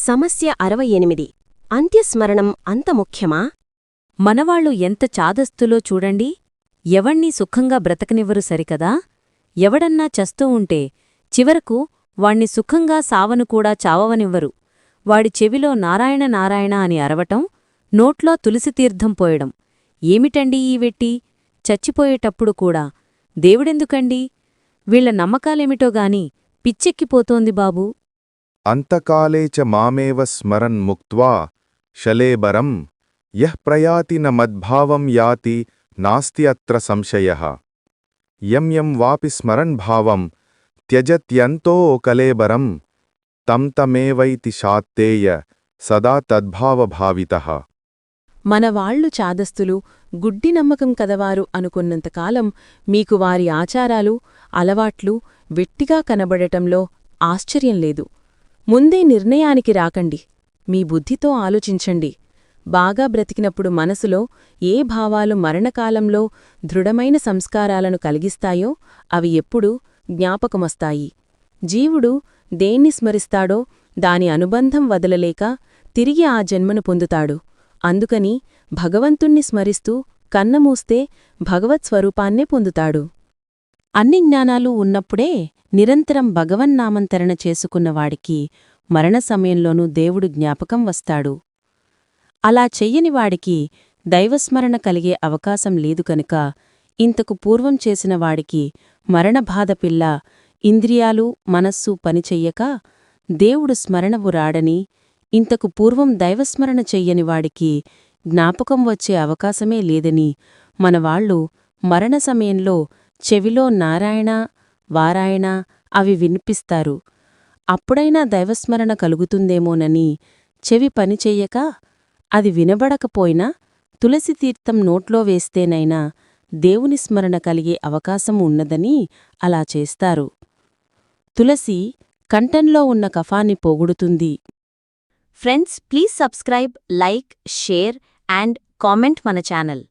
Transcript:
సమస్య అరవై ఎనిమిది. అంత్యస్మరణం అంత ముఖ్యమా? మనవాళ్ళు ఎంత చాదస్తులో చూడండి. ఎవణ్ణీ సుఖంగా బ్రతకనివ్వరు సరికదా? ఎవడన్నా చస్తూ ఉంటే చివరకు వాణ్ణి సుఖంగా సావను కూడా చావవనివ్వరు. వాడి చెవిలో నారాయణ నారాయణ అని అరవటం నోట్లో తులసితీర్థం పోయడం. ఏమిటండీ ఈ వెట్టి? చచ్చిపోయేటప్పుడు కూడా. దేవుడెందుకండి? వీళ్ళ నమ్మకాలేమిటోగాని పిచ్చెక్కిపోతోంది బాబూ. అంతకాలే చ మామేవ స్మరన్ ముక్వా శలేబరం యః ప్రయాతి న మద్భావం యాతి నాస్తి అత్ర సంశయః. యం యం వాపి స్మరన్ భావం త్యజత్యంతో కలేబరం తం తమేవైతి శాత్తేయ సదా తద్భావభావితః మనవాళ్ళు చాదస్తులు గుడ్డి నమ్మకం కదవారు అనుకున్నంతకాలం మీకు వారి ఆచారాలు అలవాట్లు వెట్టిగా కనబడటంలో ఆశ్చర్యం లేదు. ముందే నిర్ణయానికి రాకండి. మీ బుద్ధితో ఆలోచించండి. బాగా బ్రతికినప్పుడు మనసులో ఏ భావాలు మరణకాలంలో దృఢమైన సంస్కారాలను కలిగిస్తాయో అవి ఎప్పుడూ జ్ఞాపకమొస్తాయి. జీవుడు దేన్ని స్మరిస్తాడో దాని అనుబంధం వదలలేక తిరిగి ఆ జన్మను పొందుతాడు. అందుకని భగవంతుణ్ణి స్మరిస్తూ కన్నమూస్తే భగవత్ స్వరూపాన్నే పొందుతాడు. అన్ని జ్ఞానాలు ఉన్నప్పుడే నిరంతరం భగవన్నామంతరణ చేసుకున్నవాడికి మరణ సమయంలోనూ దేవుడు జ్ఞాపకం వస్తాడు. అలా చెయ్యనివాడికి దైవస్మరణ కలిగే అవకాశం లేదు కనుక ఇంతకు పూర్వం చేసిన వాడికి మరణబాధ పిల్ల ఇంద్రియాలు మనస్సు పనిచెయ్యక దేవుడు స్మరణవు రాడని ఇంతకు పూర్వం దైవస్మరణ చెయ్యని వాడికి జ్ఞాపకం వచ్చే అవకాశమే లేదని మనవాళ్ళు మరణ సమయంలో చెవిలో నారాయణ వారాయణ అవి వినిపిస్తారు. అప్పుడైనా దైవస్మరణ కలుగుతుందేమోనని చెవి పనిచెయ్యక అది వినబడకపోయినా తులసితీర్థం నోట్లో వేస్తేనైనా దేవుని స్మరణ కలిగే అవకాశం ఉన్నదని అలా చేస్తారు. తులసి కంఠంలో ఉన్న కఫాన్ని పోగొడుతుంది. Friends please subscribe like share and comment మన ఛానల్.